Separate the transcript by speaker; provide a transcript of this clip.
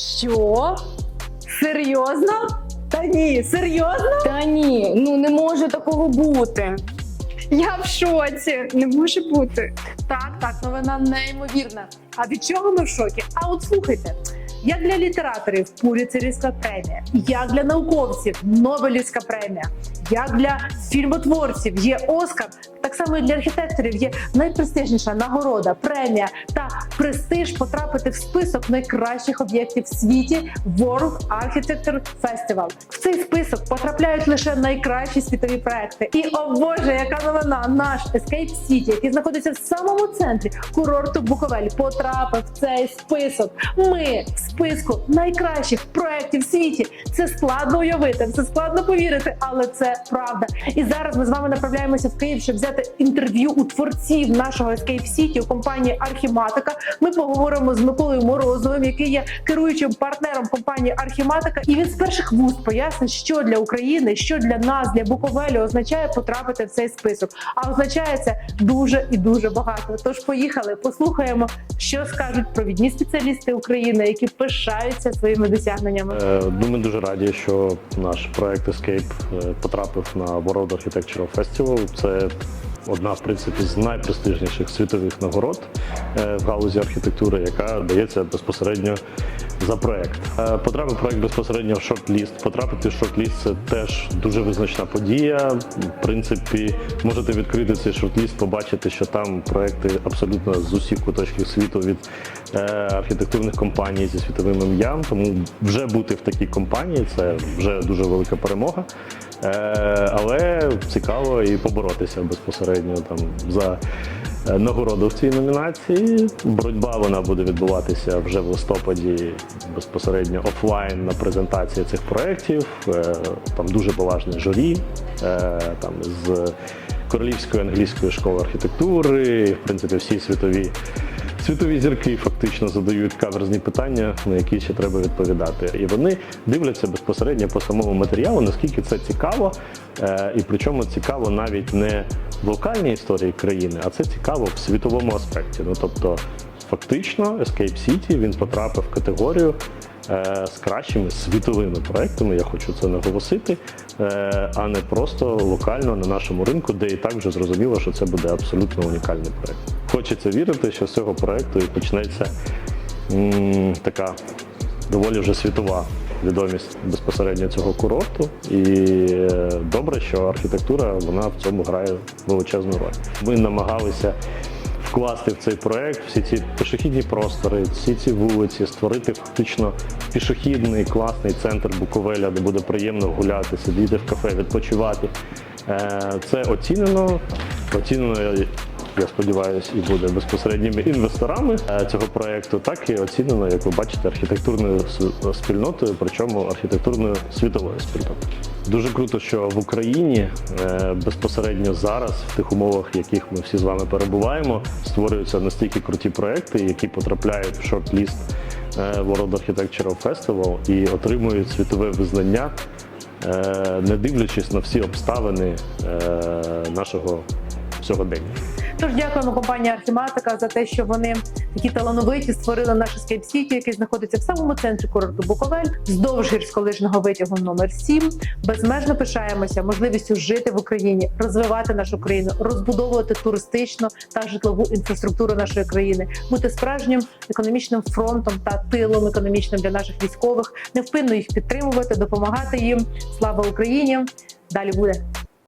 Speaker 1: Що?
Speaker 2: Серйозно? Та ні, серйозно?
Speaker 1: Та ні, ну не може такого бути.
Speaker 3: Я в шоці. Не може бути.
Speaker 2: Так, так, новина неймовірна. А від чого ми в шокі? А от слухайте. Як для літераторів Пуліцерівська премія, як для науковців Нобелівська премія, як для фільмотворців є Оскар, так само і для архітекторів є найпрестижніша нагорода, премія та престиж потрапити в список найкращих об'єктів в світі World Architecture Festival. В цей список потрапляють лише найкращі світові проекти. І о Боже, яка новина! Наш Escape City, який знаходиться в самому центрі курорту Буковель, потрапив в цей список. Ми в списку найкращих проєктів в світі. Це складно уявити, це складно повірити, але це правда. І зараз ми з вами направляємося в Київ, щоб взяти інтерв'ю у творців нашого Escape City у компанії Архіматика. Ми поговоримо з Миколою Морозовим, який є керуючим партнером компанії Архіматика. І він з перших вуст пояснить, що для України, що для нас, для Буковелю означає потрапити в цей список. А означає це дуже і дуже багато. Тож поїхали, послухаємо, що скажуть провідні спеціалісти України, які пишаються своїми досягненнями.
Speaker 4: Е, ну, Ми дуже раді, що наш проект Escape е, потрапив на World Architectural Festival. Це одна, в принципі, з найпрестижніших світових нагород е, в галузі архітектури, яка дається безпосередньо за проект. Е, Потрапив проект безпосередньо в шорт-ліст. Потрапити в шорт-ліст це теж дуже визначна подія. В принципі, можете відкрити цей шорт-ліст, побачити, що там проекти абсолютно з усіх куточків світу від е, архітектурних компаній зі світовим ім'ям. Тому вже бути в такій компанії це вже дуже велика перемога. Е, але цікаво і поборотися безпосередньо там за е, нагороду в цій номінації. Боротьба вона буде відбуватися вже в листопаді безпосередньо офлайн на презентації цих проєктів. Е, Там дуже поважне журі, там з Королівської англійської школи архітектури, в принципі, всі світові. Світові зірки фактично задають каверзні питання, на які ще треба відповідати. І вони дивляться безпосередньо по самому матеріалу, наскільки це цікаво, е, і причому цікаво навіть не в локальній історії країни, а це цікаво в світовому аспекті. Ну тобто, фактично, Escape City він потрапив в категорію з кращими світовими проектами. Я хочу це наголосити, е, а не просто локально на нашому ринку, де і так вже зрозуміло, що це буде абсолютно унікальний проект. Хочеться вірити, що з цього проекту і почнеться така доволі вже світова відомість безпосередньо цього курорту. І е, добре, що архітектура вона в цьому грає величезну роль. Ми намагалися вкласти в цей проект всі ці пішохідні простори, всі ці вулиці, створити фактично пішохідний класний центр Буковеля, де буде приємно гуляти, сидіти в кафе, відпочивати. Е, Це оцінено. Оцінено, я- сподіваюся, і буде безпосередніми інвесторами е, цього проекту, так і оцінено, як ви бачите, архітектурною спільнотою, причому архітектурною світовою спільнотою. Дуже круто, що в Україні е, безпосередньо зараз, в тих умовах, в яких ми всі з вами перебуваємо, створюються настільки круті проекти, які потрапляють в шорт-ліст е, World Architectural Festival і отримують світове визнання, е, не дивлячись на всі обставини нашого сьогодення.
Speaker 2: Тож дякуємо компанії Архіматика за те, що вони такі талановиті створили наш Escape City, який знаходиться в самому центрі курорту Буковель, вздовж гірськолижного витягу номер 7 Безмежно пишаємося можливістю жити в Україні, розвивати нашу країну, розбудовувати туристичну та житлову інфраструктуру нашої країни, бути справжнім економічним фронтом та тилом економічним для наших військових, невпинно їх підтримувати, допомагати їм. Слава Україні! Далі буде.